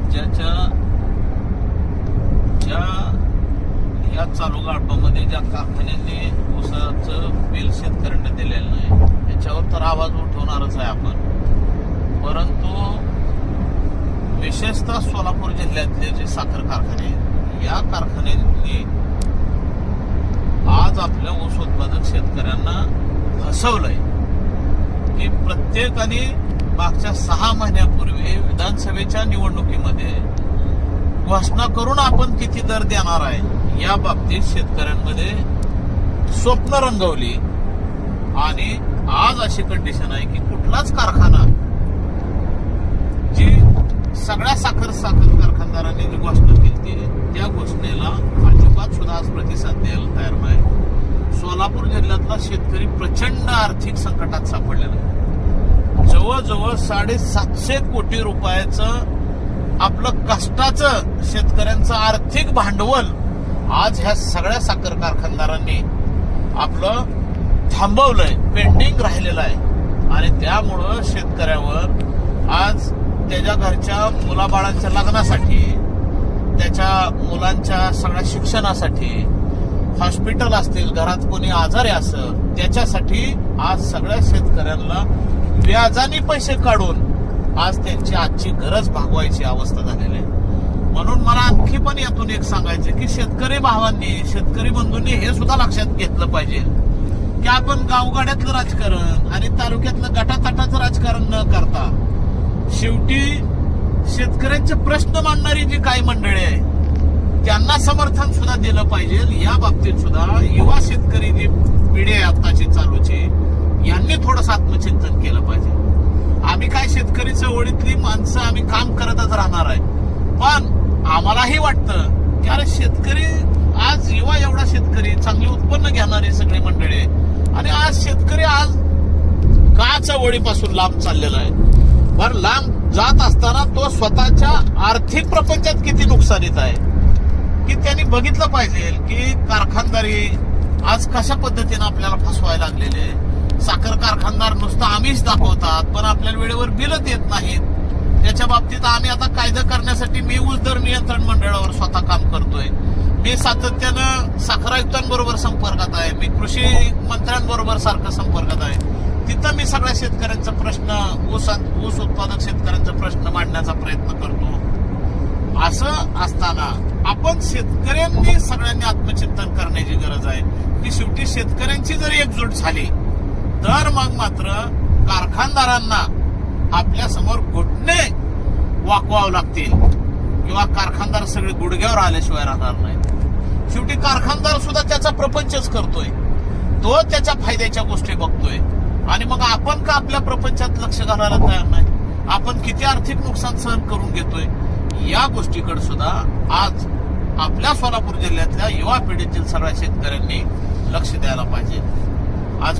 राज्याच्या ज्या या चालू गाडपामध्ये ज्या कारखान्यांनी ऊसाचं बिल शेतकऱ्यांना दिलेलं नाही याच्यावर तर आवाज उठवणारच आहे आपण. परंतु विशेषतः सोलापूर जिल्ह्यातले जे साखर कारखाने आहेत या कारखान्यांनी आज आपल्या ऊस उत्पादक शेतकऱ्यांना फसवलंय की प्रत्येकाने मागच्या सहा महिन्यापूर्वी विधानसभेच्या निवडणुकीमध्ये घोषणा करून आपण किती दर देणार आहे या बाबतीत शेतकऱ्यांमध्ये स्वप्न रंगवली. आणि आज अशी कंडिशन आहे की कुठलाच कारखाना जी सगळ्या साखर साखर कारखानदारांनी जी घोषणा केली त्या घोषणेला अजिबात सुद्धा आज प्रतिसाद द्यायला तयार नाही. सोलापूर जिल्ह्यातला शेतकरी प्रचंड आर्थिक संकटात सापडलेला आहे. जवळजवळ साडेसातशे कोटी रुपयाचं आपलं कष्टाचं शेतकऱ्यांचं आर्थिक भांडवल आज ह्या सगळ्या साखर कारखानदारांनी आपलं थांबवलंय पेंडिंग राहिलेलं आहे. आणि त्यामुळं शेतकऱ्यावर आज त्याच्या घरच्या मुलाबाळांच्या लग्नासाठी त्याच्या मुलांच्या सगळ्या शिक्षणासाठी हॉस्पिटल असतील घरात कोणी आजारी असं त्याच्यासाठी आज सगळ्या शेतकऱ्यांना व्याजाने पैसे काढून आज त्यांची आजची गरज भागवायची अवस्था झालेली आहे. म्हणून मला आणखी पण यातून एक सांगायचं की शेतकरी भावांनी शेतकरी बंधूंनी हे सुद्धा लक्षात घेतलं पाहिजे की आपण गावगाड्यातलं राजकारण आणि तालुक्यातलं गटातटाचं राजकारण न करता शेवटी शेतकऱ्यांचे प्रश्न मांडणारी जी काही मंडळी आहे त्यांना समर्थन सुद्धा दिलं पाहिजे. या बाबतीत सुद्धा युवा शेतकरी जी पिढी आहे आत्ताची चालूची यांनी थोडस आत्मचिंतन केलं पाहिजे. आम्ही काय शेतकरी चळवळीतली माणसं आम्ही काम करतच राहणार आहे. पण आम्हालाही वाटतं की अरे शेतकरी आज युवा एवढा शेतकरी चांगले उत्पन्न घेणारी सगळी मंडळी आणि आज शेतकरी आज का चळवळीपासून लांब चाललेला आहे? पण लांब जात असताना तो स्वतःच्या आर्थिक प्रपंचात किती नुकसानीत आहे? की त्यांनी बघितलं पाहिजे की कारखानदारी आज कशा पद्धतीने आपल्याला फसवायला लागलेले साखर कारखानदार नुसतं आम्हीच दाखवतात पण आपल्याला वेळेवर बिल येत नाहीत. त्याच्या बाबतीत आम्ही आता कायदा करण्यासाठी मी ऊस दर नियंत्रण मंडळावर स्वतः काम करतोय. मी सातत्यानं साखर आयुक्तांबरोबर संपर्कात आहे. मी कृषी मंत्र्यांबरोबर सारखं संपर्कात आहे. तिथं मी सगळ्या शेतकऱ्यांचा प्रश्न ऊस ऊस उत्पादक शेतकऱ्यांचा प्रश्न मांडण्याचा प्रयत्न करतो. असं असताना आपण शेतकऱ्यांनी सगळ्यांनी आत्मचिंतन करण्याची गरज आहे. की शेवटी शेतकऱ्यांची जर एकजूट झाली तर मग मात्र कारखानदारांना आपल्यासमोर घुटणे वाकवावं लागतील. किंवा कारखानदार सगळे गुडघ्यावर आल्याशिवाय राहणार नाही. शेवटी कारखानदार सुद्धा त्याचा प्रपंचच करतोय. तो त्याच्या फायद्याच्या गोष्टी बघतोय. आणि मग आपण का आपल्या प्रपंचात लक्ष घालायला तयार नाही? आपण किती आर्थिक नुकसान सहन करून घेतोय? या गोष्टीकडे सुद्धा आज आपल्या सोलापूर जिल्ह्यातल्या युवा पिढीतील सगळ्या शेतकऱ्यांनी लक्ष द्यायला पाहिजे. आज